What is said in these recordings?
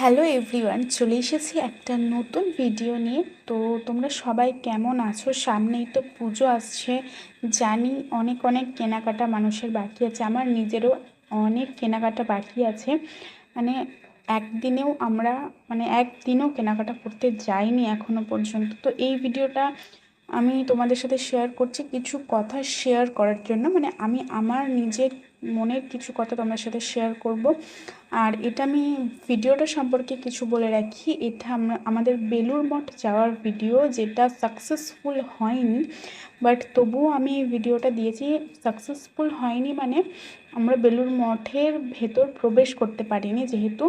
Hello everyone চলে এসেছি একটা নতুন ভিডিও নিয়ে। তো তোমরা সবাই কেমন আছো? সামনেই তো পুজো আসছে। জানি অনেক অনেক কেনাকাটা মানুষের বাকি আছে। আমার নিজেরও অনেক কেনাকাটা বাকি আছে। মানে একদিনেও আমরা মানে একদিনও কেনাকাটা করতে যাইনি এখনও পর্যন্ত। তো এই ভিডিওটা আমি তোমাদের সাথে শেয়ার করছি কিছু কথা শেয়ার করার জন্য। মানে আমি আমার নিজের মনের কিছু কথা তোমাদের সাথে শেয়ার করব। আর এটা আমি ভিডিওটা সম্পর্কে কিছু বলে রাখি। এটা আমরা, আমাদের বেলুর মঠ যাওয়ার ভিডিও যেটা সাকসেসফুল হয়নি। বাট তবুও আমি ভিডিওটা দিয়েছি। সাকসেসফুল হয়নি মানে আমরা বেলুর মঠের ভেতর প্রবেশ করতে পারিনি, যেহেতু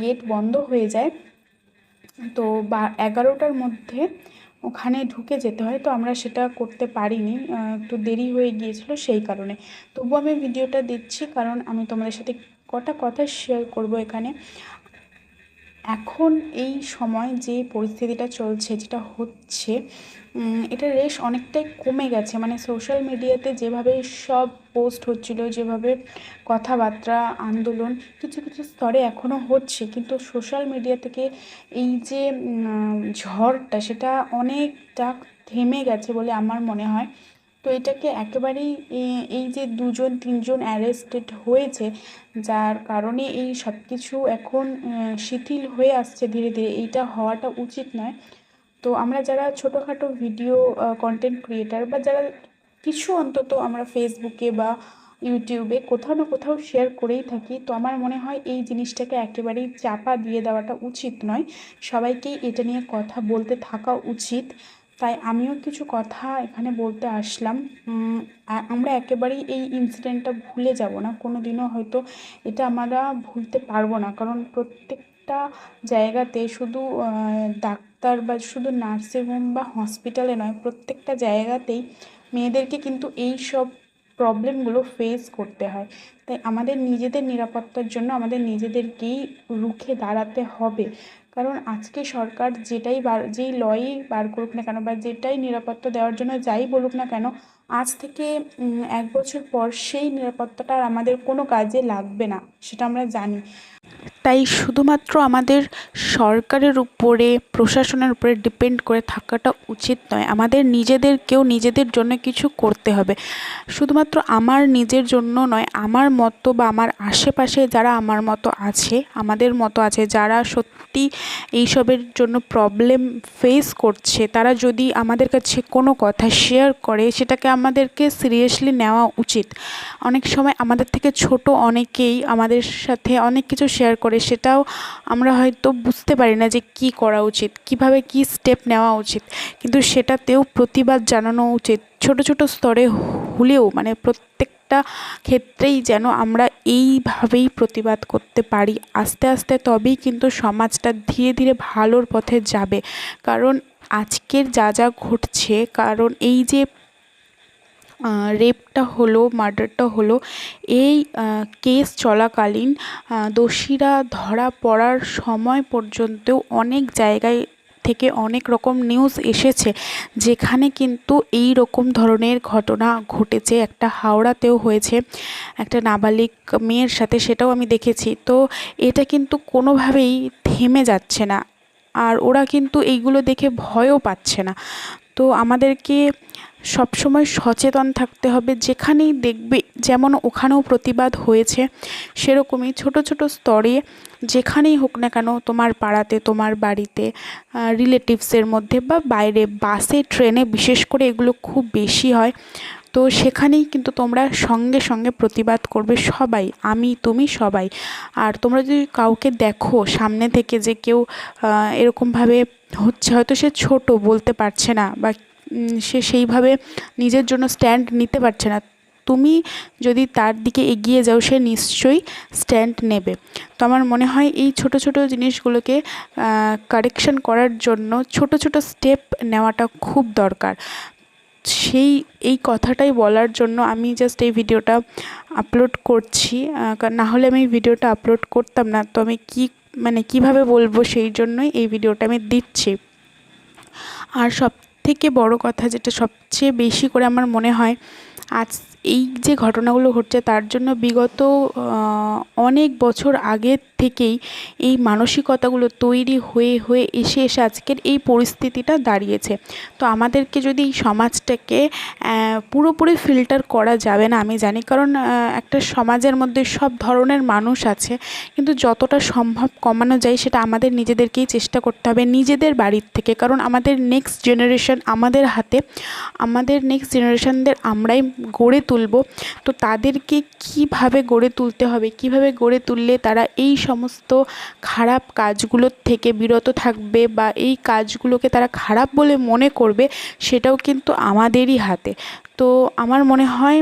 গেট বন্ধ হয়ে যায়। তো বা, এগারোটার মধ্যে ওখানে ঢুকে যেতে হয়, তো আমরা সেটা করতে পারিনি। একটু দেরি হয়ে গিয়েছিল সেই কারণে। তবু আমি ভিডিওটা দিচ্ছি, কারণ আমি তোমাদের সাথে কটা কথা শেয়ার করব এখানে। এখন এই সময় যে পরিস্থিতিটা চলছে, যেটা হচ্ছে এটা রেশ অনেকটাই কমে গেছে। মানে সোশ্যাল মিডিয়াতে যেভাবে সব পোস্ট হচ্ছিল, যেভাবে কথাবার্তা, আন্দোলন কিছু কিছু স্তরে এখনও হচ্ছে। কিন্তু সোশ্যাল মিডিয়া থেকে এই যে ঝড়টা, সেটা অনেকটা থেমে গেছে বলে আমার মনে হয়। তো এটাকে একেবারেই এই যে দুজন, তিনজন অ্যারেস্টেড হয়েছে, যার কারণে এই সব কিছু এখন শিথিল হয়ে আসছে ধীরে ধীরে, এইটা হওয়াটা উচিত নয়। তো আমরা যারা ছোটোখাটো ভিডিও কন্টেন্ট ক্রিয়েটার বা যারা কিছু অন্তত আমরা ফেসবুকে বা ইউটিউবে কোথাও না কোথাও শেয়ার করেই থাকি, তো আমার মনে হয় এই জিনিসটাকে একেবারেই চাপা দিয়ে দেওয়াটা উচিত নয়। সবাইকেই এটা নিয়ে কথা বলতে থাকা উচিত। তাই আমিও কিছু কথা এখানে বলতে আসলাম। আমরা একেবারেই এই ইনসিডেন্টটা ভুলে যাব না। কোনো দিনও হয়তো এটা আমরা ভুলতে পারব না। কারণ প্রত্যেকটা জায়গাতে শুধু ডাক্তার বা শুধু নার্সিংহোম বা হসপিটালে নয়, প্রত্যেকটা জায়গাতেই মেয়েদেরকে কিন্তু এই সব প্রবলেমগুলো ফেস করতে হয়। তাই আমাদের নিজেদের নিরাপত্তার জন্য আমাদের নিজেদেরকেই রুখে দাঁড়াতে হবে। কারণ আজকে সরকার যেটাই বার, যেই লয়ই বার করুক না কেন বা যেটাই নিরাপত্তা দেওয়ার জন্য যাই বলুক না কেন, আজ থেকে এক বছর পর সেই নিরাপত্তাটা আর আমাদের কোনো কাজে লাগবে না, সেটা আমরা জানি। তাই শুধুমাত্র আমাদের সরকারের উপরে, প্রশাসনের উপরে ডিপেন্ড করে থাকাটা উচিত নয়। আমাদের নিজেদেরকেও নিজেদের জন্য কিছু করতে হবে। শুধুমাত্র আমার নিজের জন্য নয়, আমার মতো বা আমার আশেপাশে যারা আমার মতো আছে, আমাদের মতো আছে, যারা সত্যি এইসবের জন্য প্রবলেম ফেস করছে, তারা যদি আমাদের কাছে কোনো কথা শেয়ার করে, সেটাকে আমাদেরকে সিরিয়াসলি নেওয়া উচিত। অনেক সময় আমাদের থেকে ছোট অনেকেই আমাদের সাথে অনেক কিছু শেয়ার করে সেটাও আমরা হয়তো বুঝতে পারি না যে কি করা উচিত, কীভাবে কি স্টেপ নেওয়া উচিত। কিন্তু সেটাতেও প্রতিবাদ জানানো উচিত। ছোট ছোট স্তরে হলেও মানে প্রত্যেকটা ক্ষেত্রেই যেন আমরা এইভাবেই প্রতিবাদ করতে পারি। আস্তে আস্তে তবেই কিন্তু সমাজটা ধীরে ধীরে ভালোর পথে যাবে। কারণ আজকের যা যা ঘটছে, কারণ এই যে রেপটা হলো মার্ডারটা হলো, এই কেস চলাকালীন দোষীরা ধরা পড়ার সময় পর্যন্তও অনেক জায়গায় থেকে অনেক রকম নিউজ এসেছে, যেখানে কিন্তু এই রকম ধরনের ঘটনা ঘটেছে। একটা হাওড়াতেও হয়েছে, একটা নাবালিক মেয়ের সাথে সেটাও আমি দেখেছি। তো এটা কিন্তু কোনোভাবেই থেমে যাচ্ছে না, আর ওরা কিন্তু এইগুলো দেখে ভয়ও পাচ্ছে না। তো আমাদেরকে সবসময় সচেতন থাকতে হবে। যেখানেই দেখবে যেমন ওখানেও প্রতিবাদ হয়েছে, সেরকমই ছোট ছোট স্তরে যেখানেই হোক না কেন তোমার পাড়াতে, তোমার বাড়িতে রিলেটিভসের মধ্যে বা বাইরে বাসে, ট্রেনে বিশেষ করে এগুলো খুব বেশি হয়। তো সেখানেই কিন্তু তোমরা সঙ্গে সঙ্গে প্রতিবাদ করবে সবাই, আমি, তুমি সবাই। আর তোমরা যদি কাউকে দেখো সামনে থেকে যে কেউ এরকমভাবে হচ্ছে, হয়তো সে ছোট বলতে পারছে না বা সে সেইভাবে নিজের জন্য স্ট্যান্ড নিতে পারছে না। তুমি যদি তার দিকে এগিয়ে যাও, সে নিশ্চয়ই স্ট্যান্ড নেবে। তো আমার মনে হয় এই ছোট ছোট জিনিসগুলোকে কারেকশন করার জন্য ছোট ছোট স্টেপ নেওয়াটা খুব দরকার। সেই, এই কথাটাই বলার জন্য আমি জাস্ট এই ভিডিওটা আপলোড করছি। না হলে আমি ভিডিওটা আপলোড করতাম না। তো আমি কী মানে কীভাবে বলব সেই জন্যই এই ভিডিওটা আমি দিচ্ছি। আর সব থেকে বড় কথা যেটা সবচেয়ে বেশি করে আমার মনে হয় আজ এই যে ঘটনাগুলো ঘটছে তার জন্য বিগত অনেক বছর আগের থেকেই এই মানসিকতাগুলো তৈরি হয়ে হয়ে এসে এসে আজকের এই পরিস্থিতিটা দাঁড়িয়েছে। তো আমাদেরকে যদি এই সমাজটাকে পুরোপুরি ফিল্টার করা যাবে না, আমি জানি কারণ একটা সমাজের মধ্যে সব ধরনের মানুষ আছে, কিন্তু যতটা সম্ভব কমানো যায় সেটা আমাদের নিজেদেরকেই চেষ্টা করতে হবে নিজেদের বাড়ির থেকে। কারণ আমাদের নেক্সট জেনারেশন আমাদের হাতে, আমাদের নেক্সট জেনারেশনদের আমরাই গড়ে তুলব। তো তাদেরকে কীভাবে গড়ে তুলতে হবে? কীভাবে গড়ে তুললে তারা এই সমস্ত খারাপ কাজগুলোর থেকে বিরত থাকবে বা এই কাজগুলোকে তারা খারাপ বলে মনে করবে, সেটাও কিন্তু আমাদেরই হাতে। তো আমার মনে হয়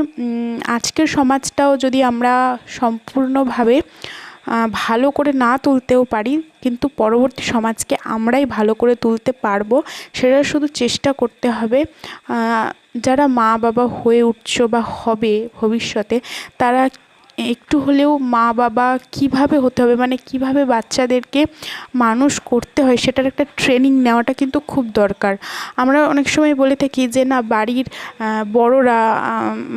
আজকের সমাজটাও যদি আমরা সম্পূর্ণভাবে ভালো করে না তুলতেও পারি, কিন্তু পরবর্তী সমাজকে আমরাই ভালো করে তুলতে পারব, সেটা শুধু চেষ্টা করতে হবে। যারা মা বাবা হয়ে উঠছো বা হবে ভবিষ্যতে, তারা একটু হলেও মা বাবা কীভাবে হতে হবে মানে কীভাবে বাচ্চাদেরকে মানুষ করতে হয়, সেটার একটা ট্রেনিং নেওয়াটা কিন্তু খুব দরকার। আমরা অনেক সময় বলে থাকি যে, না, বাড়ির বড়রা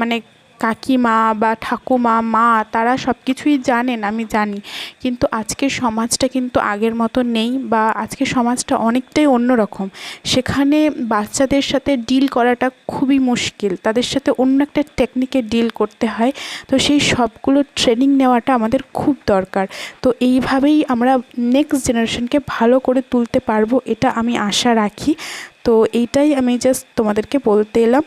মানে কাকিমা বা ঠাকুমা, মা, তারা সব কিছুই জানেন, আমি জানি। কিন্তু আজকের সমাজটা কিন্তু আগের মতো নেই বা আজকের সমাজটা অনেকটাই অন্যরকম। সেখানে বাচ্চাদের সাথে ডিল করাটা খুবই মুশকিল। তাদের সাথে অন্য একটা টেকনিকে ডিল করতে হয়। তো সেই সবগুলো ট্রেনিং নেওয়াটা আমাদের খুব দরকার। তো এইভাবেই আমরা নেক্সট জেনারেশনকে ভালো করে তুলতে পারব, এটা আমি আশা রাখি। তো এইটাই আমি জাস্ট তোমাদেরকে বলতে এলাম।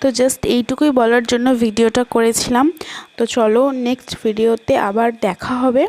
তো জাস্ট এইটুকুই বলার জন্য ভিডিওটা করেছিলাম। তো চলো নেক্সট ভিডিওতে আবার দেখা হবে।